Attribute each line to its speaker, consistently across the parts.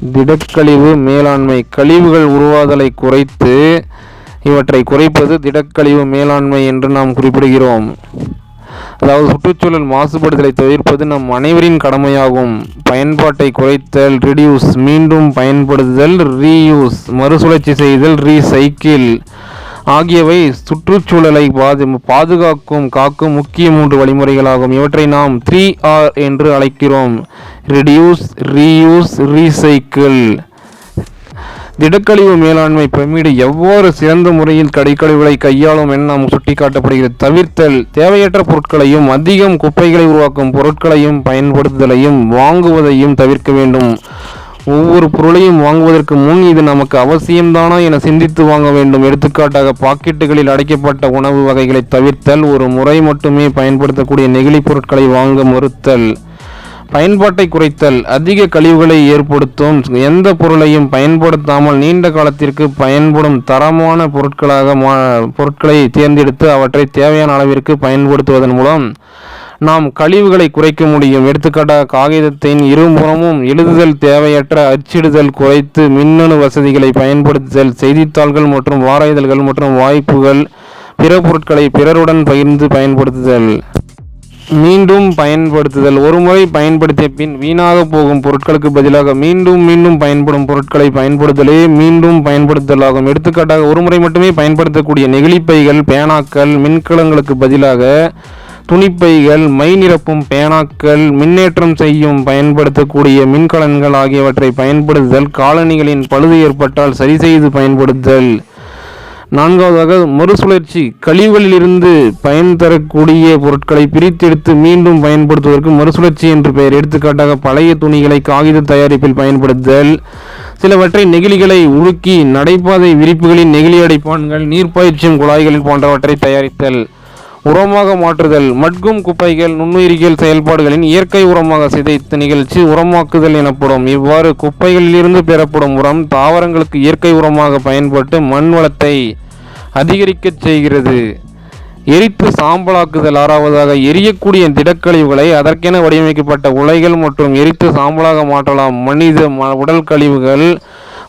Speaker 1: திடக்கழிவு மேலாண்மை. கழிவுகள் உருவாதலை குறைத்து இவற்றை குறைப்பது திடக்கழிவு மேலாண்மை என்று நாம் குறிப்பிடுகிறோம். அதாவது சுற்றுச்சூழல் மாசுபடுதலை தவிர்ப்பது நம் அனைவரின் கடமையாகும். பயன்பாட்டை குறைத்தல் ரிடியூஸ் மீண்டும் பயன்படுத்துதல் ரீயூஸ் மறுசுழற்சி செய்தல் ரீசைக்கிள் ஆகியவை சுற்றுச்சூழலை பாது பாதுகாக்கும் காக்கும் முக்கிய மூன்று வழிமுறைகளாகும். இவற்றை நாம் த்ரீ ஆர் என்று அழைக்கிறோம். ரிடியூஸ் ரீயூஸ் ரீசைக்கிள் திடக்கழிவு மேலாண்மை பிரமிடு எவ்வாறு சிறந்த முறையில் கடைக்கழிவுகளை கையாளும் என நாம் சுட்டிக்காட்டப்படுகிறது. தவிர்த்தல் தேவையற்ற பொருட்களையும் அதிகம் குப்பைகளை உருவாக்கும் பொருட்களையும் பயன்படுத்துதலையும் வாங்குவதையும் தவிர்க்க வேண்டும். ஒவ்வொரு பொருளையும் வாங்குவதற்கு முன் இது நமக்கு அவசியம்தானா என சிந்தித்து வாங்க வேண்டும். எடுத்துக்காட்டாக பாக்கெட்டுகளில் அடைக்கப்பட்ட உணவு வகைகளை தவிர்த்தல் ஒரு முறை மட்டுமே பயன்படுத்தக்கூடிய நெகிழி பொருட்களை வாங்க மறுத்தல். பயன்பாட்டை குறைத்தல் அதிக கழிவுகளை ஏற்படுத்தும் எந்த பொருளையும் பயன்படுத்தாமல் நீண்ட காலத்திற்கு பயன்படும் தரமான பொருட்களாக மா பொருட்களை தேர்ந்தெடுத்து அவற்றை தேவையான அளவிற்கு பயன்படுத்துவதன் மூலம் நாம் கழிவுகளை குறைக்க முடியும். எடுத்துக்காட்டாக காகிதத்தின் இருபுறமும் எழுதுதல் தேவையற்ற அச்சிடுதல் குறைத்து மின்னணு வசதிகளை பயன்படுத்துதல் செய்தித்தாள்கள் மற்றும் வார இதழ்கள் மற்றும் வாய்ப்புகள் பிற பொருட்களை பிறருடன் பகிர்ந்து பயன்படுத்துதல். மீண்டும் பயன்படுத்துதல். ஒருமுறை பயன்படுத்திய பின் வீணாக போகும் பொருட்களுக்கு பதிலாக மீண்டும் மீண்டும் பயன்படும் பொருட்களை பயன்படுத்தலே மீண்டும் பயன்படுத்தலாகும் எடுத்துக்காட்டாக ஒருமுறை மட்டுமே பயன்படுத்தக்கூடிய நெகிழிப்பைகள் பேனாக்கள் மின்கலங்களுக்கு பதிலாக துணிப்பைகள் மை நிரப்பும் பேனாக்கள் மின்னேற்றம் செய்யும் பயன்படுத்தக்கூடிய மின்கலன்கள் ஆகியவற்றை பயன்படுத்துதல். காலணிகளின் பழுது ஏற்பட்டால் சரி செய்து பயன்படுத்துதல். நான்காவதாக மறுசுழற்சி. கழிவுகளிலிருந்து பயன் தரக்கூடிய பொருட்களை பிரித்தெடுத்து மீண்டும் பயன்படுத்துவதற்கு மறுசுழற்சி என்று பெயர். எடுத்துக்காட்டாக பழைய துணிகளை காகித தயாரிப்பில் பயன்படுத்துதல். சிலவற்றை நெகிழிகளை உருக்கி நடைபாதை விரிப்புகளின் நெகிழி அடைப்பான்கள் நீர்ப்பாய்ச்சும் குழாய்கள் போன்றவற்றை தயாரித்தல். உரமாக மாற்றுதல். மட்கும் குப்பைகள் நுண்ணுயிரிகள் செயல்பாடுகளின் இயற்கை உரமாக சிதைத்த நிகழ்ச்சி உரமாக்குதல் எனப்படும். இவ்வாறு குப்பைகளிலிருந்து பெறப்படும் உரம் தாவரங்களுக்கு இயற்கை உரமாக பயன்பட்டு மண் வளத்தை அதிகரிக்கச் செய்கிறது. எரித்து சாம்பலாக்குதல் ஆறாவதாக எரியக்கூடிய திடக்கழிவுகளை அதற்கென வடிவமைக்கப்பட்ட உலைகள் மற்றும் எரித்து சாம்பலாக மாற்றலாம். மனித ம- உடல் கழிவுகள்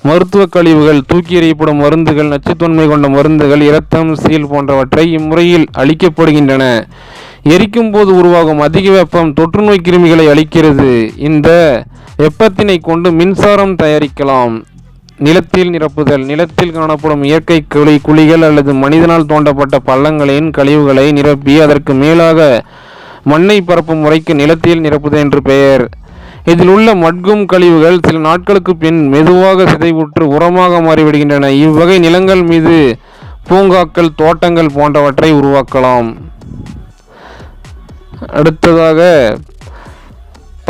Speaker 1: மருத்துவ கழிவுகள் தூக்கி எறியப்படும் மருந்துகள் நச்சுத்தன்மை கொண்ட மருந்துகள் இரத்தம் சீல் போன்றவற்றை இம்முறையில் அளிக்கப்படுகின்றன எரிக்கும் போது உருவாகும் அதிக வெப்பம் தொற்றுநோய் கிருமிகளை அளிக்கிறது இந்த வெப்பத்தினை கொண்டு மின்சாரம் தயாரிக்கலாம். நிலத்தில் நிரப்புதல் நிலத்தில் காணப்படும் இயற்கை குழி குழிகள் அல்லது மனிதனால் தோண்டப்பட்ட பள்ளங்களின் கழிவுகளை நிரப்பி அதற்கு மேலாக மண்ணை பரப்பும் முறைக்கு நிலத்தில் நிரப்புதல் என்று பெயர். இதில் உள்ள மட்கும் கழிவுகள் சில நாட்களுக்கு பின் மெதுவாக சிதைவுற்று உரமாக மாறிவிடுகின்றன. இவ்வகை நிலங்கள் மீது பூங்காக்கள் தோட்டங்கள் போன்றவற்றை உருவாக்கலாம். அடுத்ததாக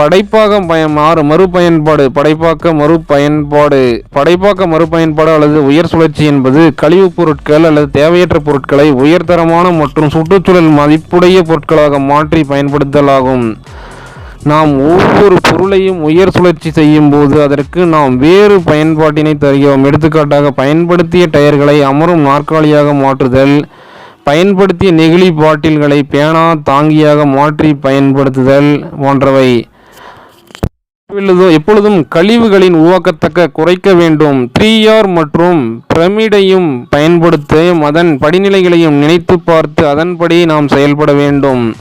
Speaker 1: படைப்பாக பய மாறு மறுபயன்பாடு. படைப்பாக்க மறுபயன்பாடு. படைப்பாக்க மறுபயன்பாடு அல்லது உயர் சுழற்சி என்பது கழிவுப் பொருட்கள் அல்லது தேவையற்ற பொருட்களை உயர்தரமான மற்றும் சுற்றுச்சூழல் மதிப்புடைய பொருட்களாக மாற்றி பயன்படுத்தலாகும். நாம் ஒவ்வொரு பொருளையும் உயர் சுழற்சி செய்யும் போது அதற்கு நாம் வேறு பயன்பாட்டினை தருகிறோம். எடுத்துக்காட்டாக பயன்படுத்திய டயர்களை அமரும் நாற்காலியாக மாற்றுதல் பயன்படுத்திய நெகிழி பாட்டில்களை பேனா தாங்கியாக மாற்றி பயன்படுத்துதல் போன்றவை. எப்பொழுதும் எப்பொழுதும் கழிவுகளின் உருவாக்கத்தக்க குறைக்க வேண்டும். த்ரீ ஆர் மற்றும் பிரமிடையும் பயன்படுத்த அதன் படிநிலைகளையும் நினைத்து பார்த்து அதன்படி நாம் செயல்பட வேண்டும்.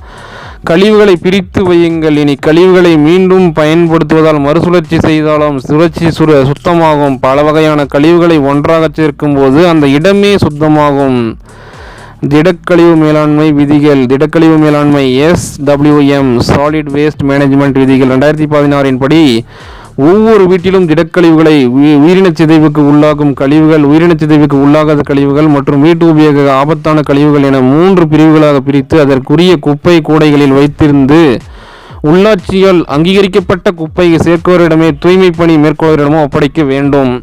Speaker 1: கழிவுகளை பிரித்து வையுங்கள். இனி கழிவுகளை மீண்டும் பயன்படுத்துவதால் மறுசுழற்சி செய்தாலும் சுழற்சி சுர சுத்தமாகும். பல வகையான கழிவுகளை ஒன்றாக சேர்க்கும்போது அந்த இடமே சுத்தமாகும். திடக்கழிவு மேலாண்மை விதிகள் திடக்கழிவு மேலாண்மை எஸ்டபிள்யூஎம் சாலிட் வேஸ்ட் மேனேஜ்மெண்ட் விதிகள் ரெண்டாயிரத்தி பதினாறின் படி ஒவ்வொரு வீட்டிலும் திடக்கழிவுகளை உயிரினச் சிதைவுக்கு உள்ளாகும் கழிவுகள் உயிரினச் சிதைவுக்கு உள்ளாகாத கழிவுகள் மற்றும் வீட்டு உபயோக ஆபத்தான கழிவுகள் என மூன்று பிரிவுகளாக பிரித்து அதற்குரிய குப்பை கூடைகளில் வைத்திருந்து உள்ளாட்சியால் அங்கீகரிக்கப்பட்ட குப்பையை சேர்ப்பவரிடமே தூய்மை பணி மேற்கொள்வரிடமோ ஒப்படைக்க வேண்டும்.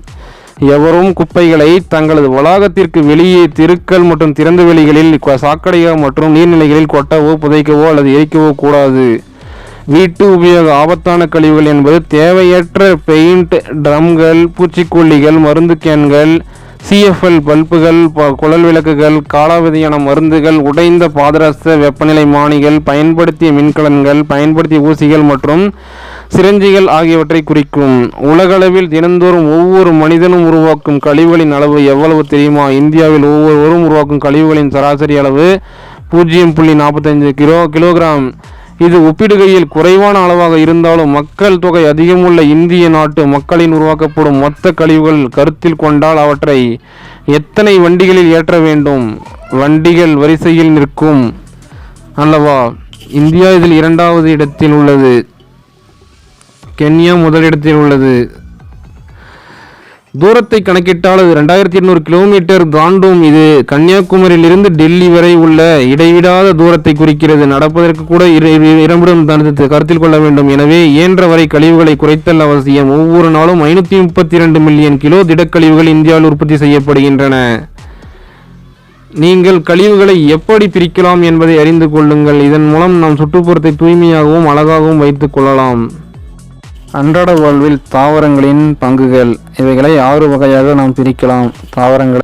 Speaker 1: எவரும் குப்பைகளை தங்களது வளாகத்திற்கு வெளியே தெருக்கள் மற்றும் திறந்த வெளிகளில் சாக்கடைகள் மற்றும் நீர்நிலைகளில் கொட்டவோ புதைக்கவோ அல்லது எரிக்கவோ கூடாது. வீட்டு உபயோக ஆபத்தான கழிவுகள் என்பது தேவையற்ற பெயிண்ட் ட்ரம்கள் பூச்சிக்கொல்லிகள் மருந்து கேன்கள் சிஎஃப்எல் பல்புகள் ப- குழல் விளக்குகள் காலாவதியான மருந்துகள் உடைந்த பாதரச வெப்பநிலை மானிகள் பயன்படுத்திய மின்கலன்கள் பயன்படுத்திய ஊசிகள் மற்றும் சிரஞ்சிகள் ஆகியவற்றை குறிக்கும். உலகளவில் தினந்தோறும் ஒவ்வொரு மனிதனும் உருவாக்கும் கழிவுகளின் அளவு எவ்வளவு தெரியுமா? இந்தியாவில் ஒவ்வொருவரும் உருவாக்கும் கழிவுகளின் சராசரி அளவு பூஜ்ஜியம் புள்ளி நாற்பத்தஞ்சு கிலோ கிலோகிராம். இது ஒப்பிடுகையில் குறைவான அளவாக இருந்தாலும் மக்கள் தொகை அதிகமுள்ள இந்திய நாட்டு மக்களின் உருவாக்கப்படும் மொத்த கழிவுகள் கருத்தில் கொண்டால் அவற்றை எத்தனை வண்டிகளில் ஏற்ற வேண்டும்? வண்டிகள் வரிசையில் நிற்கும் அல்லவா? இந்தியா இதில் இரண்டாவது இடத்தில் உள்ளது. கென்யா முதலிடத்தில் உள்ளது. தூரத்தை கணக்கிட்டால் அது ரெண்டாயிரத்தி எண்ணூறு கிலோமீட்டர் தாண்டும். இது கன்னியாகுமரியிலிருந்து டெல்லி வரை உள்ள இடைவிடாத தூரத்தை குறிக்கிறது. நடப்பதற்கு கூட இரு- இரம்பிடம் தனது கருத்தில் கொள்ள வேண்டும். எனவே இயன்ற வரை கழிவுகளை குறைத்தல் அவசியம். ஒவ்வொரு நாளும் ஐநூற்றி முப்பத்தி இரண்டு மில்லியன் கிலோ திடக்கழிவுகள் இந்தியாவில் உற்பத்தி செய்யப்படுகின்றன. நீங்கள் கழிவுகளை எப்படி பிரிக்கலாம் என்பதை அறிந்து கொள்ளுங்கள். இதன் மூலம் நாம் சுற்றுப்புறத்தை தூய்மையாகவும் அழகாகவும் வைத்துக் கொள்ளலாம். அன்றாட வாழ்வில் தாவரங்களின் பங்குகள் இவைகளை ஆறு வகையாக நாம் பிரிக்கலாம். தாவரங்களை